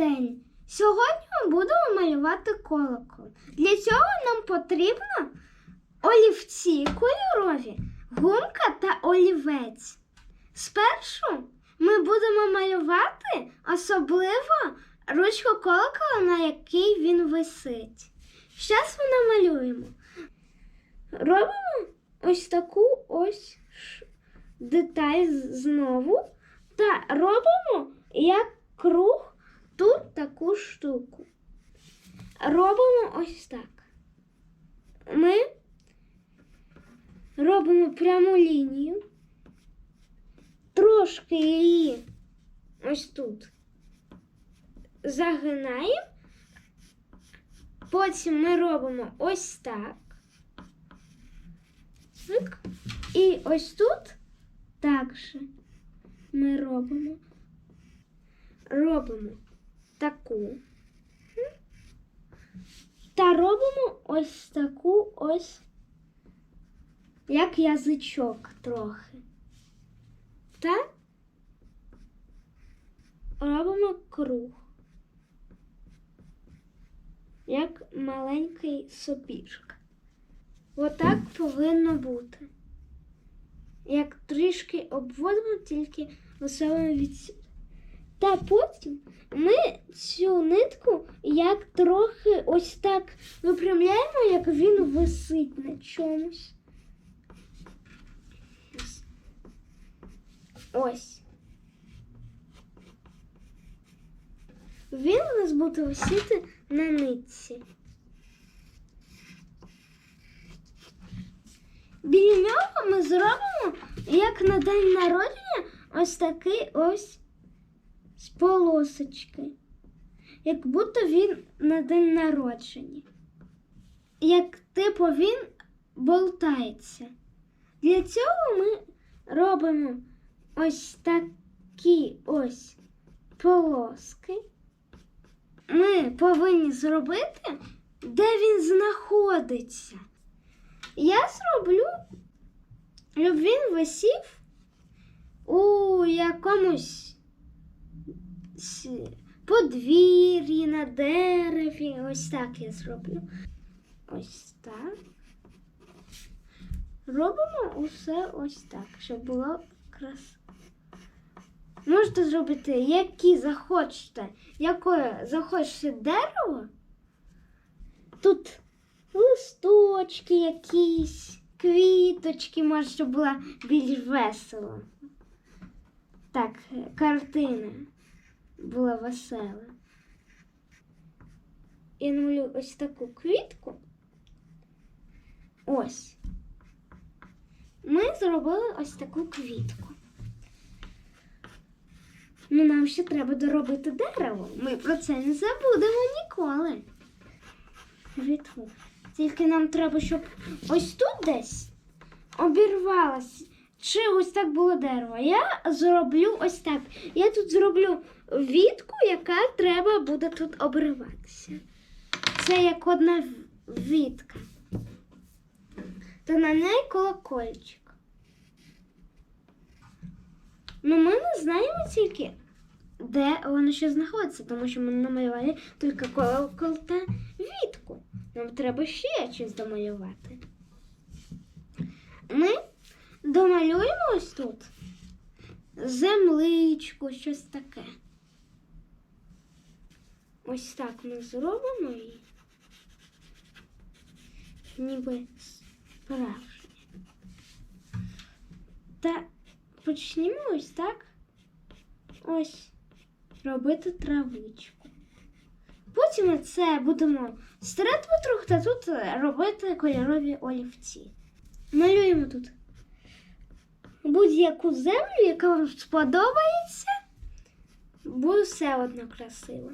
день. Сьогодні ми будемо малювати колокол. Для цього нам потрібно олівці кольорові, гумка та олівець. Спершу ми будемо малювати особливо ручку колокола, на якій він висить. Зараз ми намалюємо. Робимо ось таку ось деталь знову та робимо як круг тут таку штуку. Робимо ось так. Ми робимо пряму лінію, трошки її ось тут загинаємо, потім ми робимо ось так. І ось тут також ми робимо. Робимо таку. Та робимо ось таку ось, як язичок трохи. Та робимо круг. Як маленький сопішка. Отак повинно бути. Як трішки обводимо, тільки веселими відсюди. Та потім ми цю нитку як трохи ось так випрямляємо, як він висить на чомусь. Ось. Він у нас буде висіти на нитці. Біля нього ми зробимо, як на день народження, ось такий ось полосочки. Як будто він на день народження. Як типу він болтається. Для цього ми робимо ось такі ось полоски. Ми повинні зробити, де він знаходиться. Я зроблю, щоб він висів у якомусь подвір'ї на дереві. Ось так я зроблю. Ось так. Робимо усе ось так, щоб було красиво. Можете зробити, які захочете, яке захочете дерево. Тут листочки якісь, квіточки, може, щоб було більш весело. Так, картина була весела. Я намалюю ось таку квітку. Ось. Ми зробили ось таку квітку. Ну, нам ще треба доробити дерево. Ми про це не забудемо ніколи. Квітку. Тільки нам треба, щоб ось тут десь обірвалось. Чи ось так було дерево. Я зроблю ось так. Я тут зроблю вітку, яка треба буде тут обриватися. Це як одна вітка. То на неї колокольчик. Ну, ми не знаємо тільки, де воно ще знаходиться, тому що ми намалювали тільки колокол та вітку. Нам треба ще щось домалювати. Ми домалюємо ось тут земличку, щось таке. Ось так ми зробимо її. Ніби справжнє. Та почнімо ось так. Ось робити травичку. Потім це будемо стирати потроху та тут робити кольорові олівці. Малюємо тут будь-яку землю, яка вам сподобається, буде все одно красиво.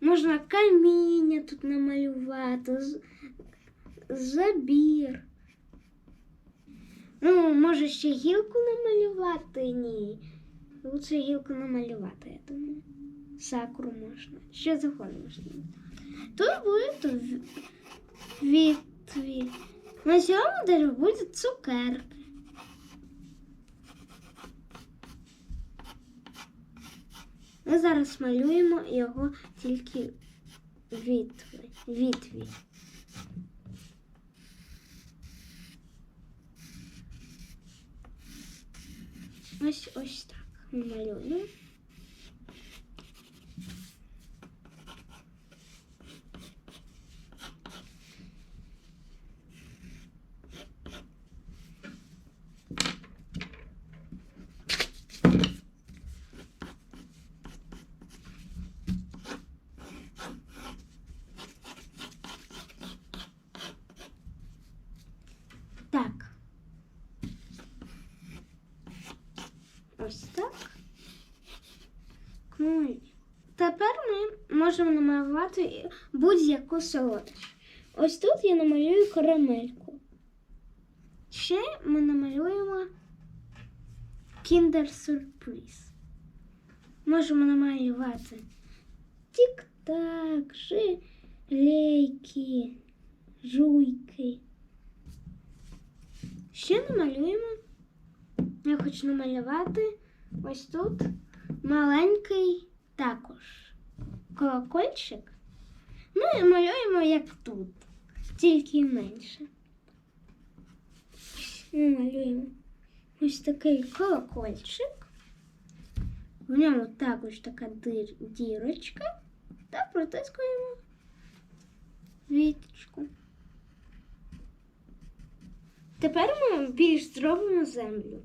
Можна каміння тут намалювати, забір. Ну, може ще гілку намалювати? Ні. Лучше гілку намалювати, я думаю. Сакуру можна. Що завгодно можна. Тут будуть в- відві. На цьому дереві будуть цукерки. Ми зараз малюємо його тільки вітви. вітві. Ось ось так малюємо. Так. Ось так. Ну, Тепер ми можемо намалювати будь-яку солодощ. Ось тут я намалюю карамельку. Ще ми намалюємо Surprise. Можемо намалювати тік-так, жилейки, жуйки. Ще намалюємо. Я хочу намалювати ось тут маленький також колокольчик. Ми малюємо як тут, тільки менше. Ми малюємо ось такий колокольчик. В ньому також така дир, дірочка та протискуємо віточку. Тепер ми більш зробимо землю.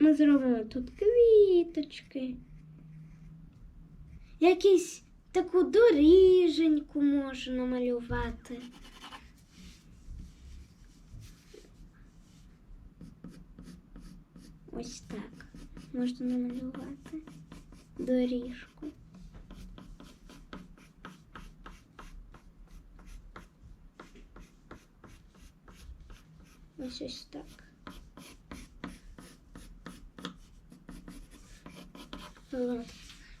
Ми зробимо тут квіточки. Якісь таку доріженьку можна намалювати. Ось так можна намалювати доріжку. Ось ось так.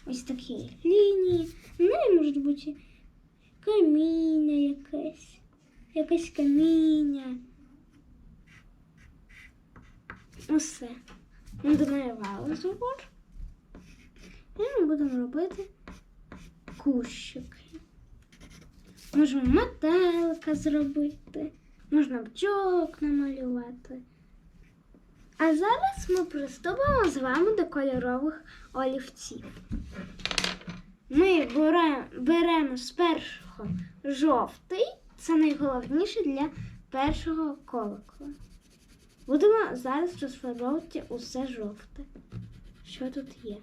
Ось такі лінії. Ну і можуть бути каміння якесь. Якесь каміння. Усе. Ми домалювали забор. І ми будемо робити кущики. Можемо метелика зробити, можна бджок намалювати. А зараз ми приступимо з вами до кольорових олівців. Ми беремо, з першого жовтий, це найголовніше для першого колокола. Будемо зараз розфарбовувати усе жовте, що тут є.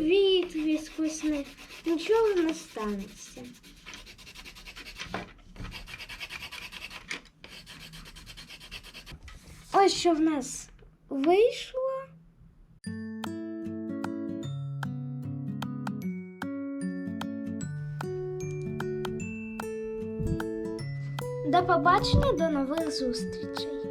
Вітві сквозь нічого не станеться. Ось що в нас вийшло. До побачення, до нових зустрічей.